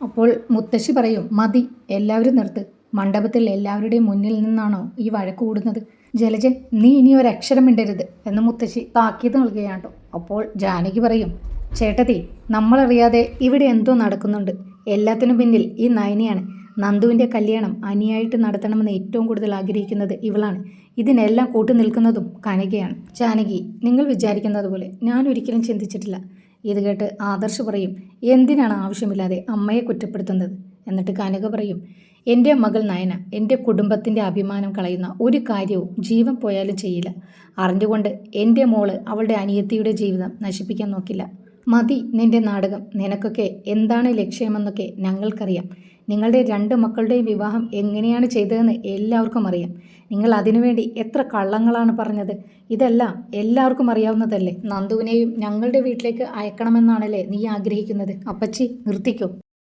അപ്പോൾ മുത്തശ്ശി പറയും മതി എല്ലാവരും നിർത്ത്. മണ്ഡപത്തിൽ എല്ലാവരുടെയും മുന്നിൽ നിന്നാണോ ഈ വഴക്ക് കൂടുന്നത്? ജലജൻ നീ ഇനി ഒരക്ഷരം മിണ്ടരുത് എന്ന് മുത്തശ്ശി താക്കീത് നൽകുകയാണ് അപ്പോൾ ജാനകി പറയും ചേട്ടത്തി നമ്മളറിയാതെ ഇവിടെ എന്തോ നടക്കുന്നുണ്ട്. എല്ലാത്തിനും പിന്നിൽ ഈ നയനിയാണ്. നന്ദുവിന്റെ കല്യാണം അനിയായിട്ട് നടത്തണമെന്ന് ഏറ്റവും കൂടുതൽ ആഗ്രഹിക്കുന്നത് ഇവളാണ്. ഇതിനെല്ലാം കൂട്ടു നിൽക്കുന്നതും കനകയാണ്. ജാനകി നിങ്ങൾ വിചാരിക്കുന്നത് പോലെ. ഞാൻ ഒരിക്കലും ചിന്തിച്ചിട്ടില്ല. ഇത് കേട്ട് ആദർശ് പറയും എന്തിനാണ് ആവശ്യമില്ലാതെ അമ്മയെ കുറ്റപ്പെടുത്തുന്നത്? എന്നിട്ട് കനക പറയും എന്റെ മകൾ നയന എന്റെ കുടുംബത്തിന്റെ അഭിമാനം കളയുന്ന ഒരു കാര്യവും ജീവൻ പോയാലും ചെയ്യില്ല. അറിഞ്ഞുകൊണ്ട് എന്റെ മോൾ അവളുടെ അനിയത്തിയുടെ ജീവിതം നശിപ്പിക്കാൻ നോക്കില്ല. മതി നിന്റെ നാടകം നിനക്കൊക്കെ എന്താണ് ലക്ഷ്യമെന്നൊക്കെ ഞങ്ങൾക്കറിയാം. നിങ്ങളുടെ രണ്ട് മക്കളുടെയും വിവാഹം എങ്ങനെയാണ് ചെയ്തതെന്ന് എല്ലാവർക്കും അറിയാം. നിങ്ങൾ അതിനുവേണ്ടി എത്ര കള്ളങ്ങളാണ് പറഞ്ഞത്. ഇതെല്ലാം എല്ലാവർക്കും അറിയാവുന്നതല്ലേ. നന്ദുവിനെയും ഞങ്ങളുടെ വീട്ടിലേക്ക് അയക്കണമെന്നാണല്ലേ നീ ആഗ്രഹിക്കുന്നത്. അപ്പച്ചി നിർത്തിക്കോ.